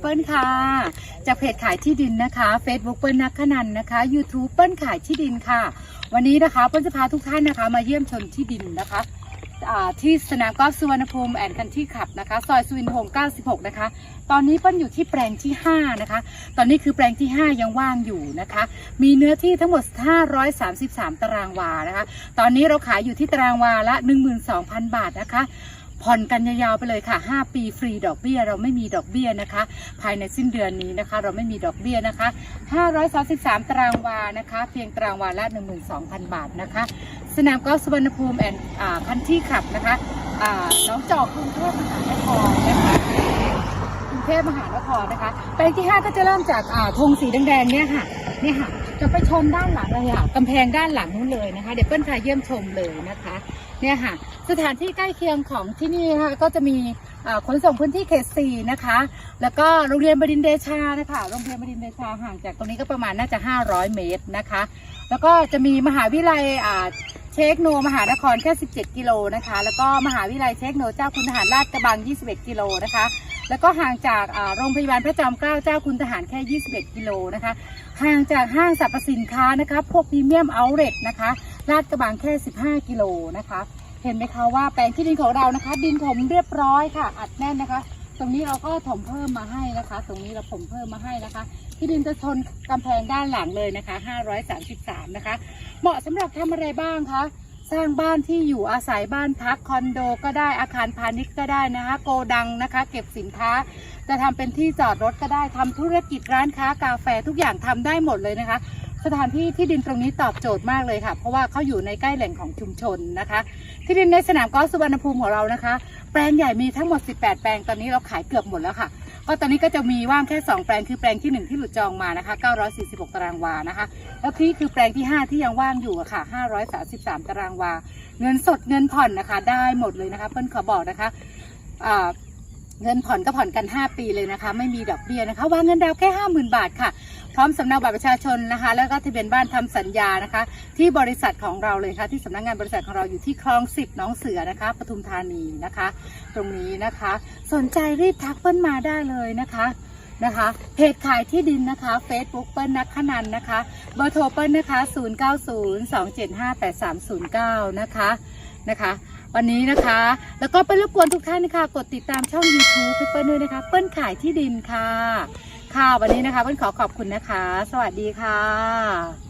เปิ้ลค่ะจากเพจขายที่ดินนะคะ Facebook เปิ้ลนักขนันนะคะ YouTube เปิ้ลขายที่ดินค่ะ วันนี้นะคะเปิ้ลจะพาทุกท่านนะคะมาเยี่ยมชมที่ดินนะคะที่สนามกอล์ฟสุวรรณภูมิแอนคันที่ขับนะคะซอยสุวินทวงศ์96 นะคะ ตอนนี้เปิ้ลอยู่ที่แปลงที่ 5 นะคะ ตอนนี้คือแปลงที่ 5 ยังว่างอยู่นะคะ มีเนื้อที่ทั้งหมด 533 ตารางวานะคะ ตอนนี้เราขายอยู่ที่ตารางวาละ 12,000 บาทนะคะ ผ่อนกันยาวๆไปเลยค่ะ 5 ปีฟรีดอกเบี้ย เราไม่มีดอกเบี้ยนะคะ ภายในสิ้นเดือนนี้นะคะ เราไม่มีดอกเบี้ยนะคะ 533 ตารางวานะคะ เพียงตารางวาละ 12,000 บาทนะคะ สนามกอล์ฟสุวรรณภูมิแอนด์คันที่ขับนะคะน้องจอกกรุงเทพมหานครนะคะกรุงเทพมหานครนะคะแปลงที่ 5 ก็จะเริ่มจากธงสีแดงๆเนี่ยค่ะ เนี่ยค่ะ จะไปชมด้านหลังเลยค่ะกำแพงด้านหลังนู้นเลยนะคะ เดี๋ยวเปิ้ลพาเยี่ยมชมเลยนะคะ เนี่ยค่ะ สถานที่ใกล้เคียงของที่นี่นะคะก็จะมี ขนส่งพื้นที่เขตสี่นะคะ แล้วก็โรงเรียนบดินเดชานะคะโรงเรียนบดินเดชาห่างจากตรงนี้ก็ประมาณน่าจะ 500 เมตรนะคะ แล้วก็จะมีมหาวิทยาลัยอ่าเชคโนมหานครแค่ 17 กิโลนะคะ แล้วก็มหาวิทยาลัยเชคโนเจ้าคุณทหารลาดกระบัง 21 กิโลนะคะ แล้วก็ห่างจากโรงพยาบาลพระจอมเกล้าเจ้าคุณทหารแค่ 21 กิโลนะคะ ห่างจากห้างสรรพสินค้านะคะ พวกพรีเมียมเอาท์เล็ตนะคะลาดกระบังแค่ 15 กิโลนะคะ เห็นไหมคะว่าแปลงที่ดินของเรานะคะ ดินถมเรียบร้อยค่ะ อัดแน่นนะคะ ตรงนี้เราก็ถมเพิ่มมาให้นะคะ ตรงนี้เราถมเพิ่มมาให้นะคะ ที่ดินจะชนกำแพงด้านหลังเลยนะคะ 533 นะคะ เหมาะสำหรับทำอะไรบ้างคะสร้างบ้านที่อยู่อาศัยบ้านพักคอนโดก็ได้อาคารพาณิชย์ก็ได้นะคะโกดังนะคะ เก็บสินค้า จะทำเป็นที่จอดรถก็ได้ทำธุรกิจร้านค้ากาแฟทุกอย่างทำได้หมดเลยนะคะ สถานที่ที่ดินตรงนี้ตอบโจทย์มากเลยค่ะ เพราะว่าเขาอยู่ในใกล้แหล่งของชุมชนนะคะ ที่ดินในสนามกอล์ฟสุวรรณภูมิของเรานะคะ แปลงใหญ่มีทั้งหมด 18 แปลงตอนนี้เราขายเกือบหมดแล้วค่ะ ก็ตอนนี้ก็จะมีว่างแค่ 2 แปลงคือแปลงที่ 1 ที่หลุดจองมานะคะ946 ตารางวานะคะ แล้วที่คือแปลงที่ 5 ที่ยังว่างอยู่ค่ะ 533 ตารางวา เงินสดเงินผ่อนนะคะ ได้หมดเลยนะคะ เพิ่นขอบอกนะคะอ่า เงินผ่อนก็ผ่อนกัน 5 ปีเลยนะคะ ไม่มีดอกเบี้ยนะคะวางเงินดาวแค่ 50,000 บาทค่ะ พร้อมสำเนาบัตรประชาชนนะคะ แล้วก็ทะเบียนบ้านทำสัญญานะคะ ที่บริษัทของเราเลยค่ะ ที่สำนักงานบริษัทของเราอยู่ที่คลองสิบน้องเสือนะคะปทุมธานีนะคะ ตรงนี้นะคะ สนใจรีบทักเปิ้ลมาได้เลยนะคะนะคะเพจขายที่ดินนะคะ Facebook เปิ้ลนักขนันนะคะ เบอร์โทรเปิ้ลนะคะ 0902758309 นะคะนะคะ วันนี้นะคะ แล้วก็เปิ้ลรบกวนทุกท่านนะคะกดติดตามช่อง YouTube เปิ้ลด้วยนะคะ เปิ้ลขายที่ดินค่ะ ค่ะวันนี้นะคะเปิ้ลขอขอบคุณนะคะ สวัสดีค่ะ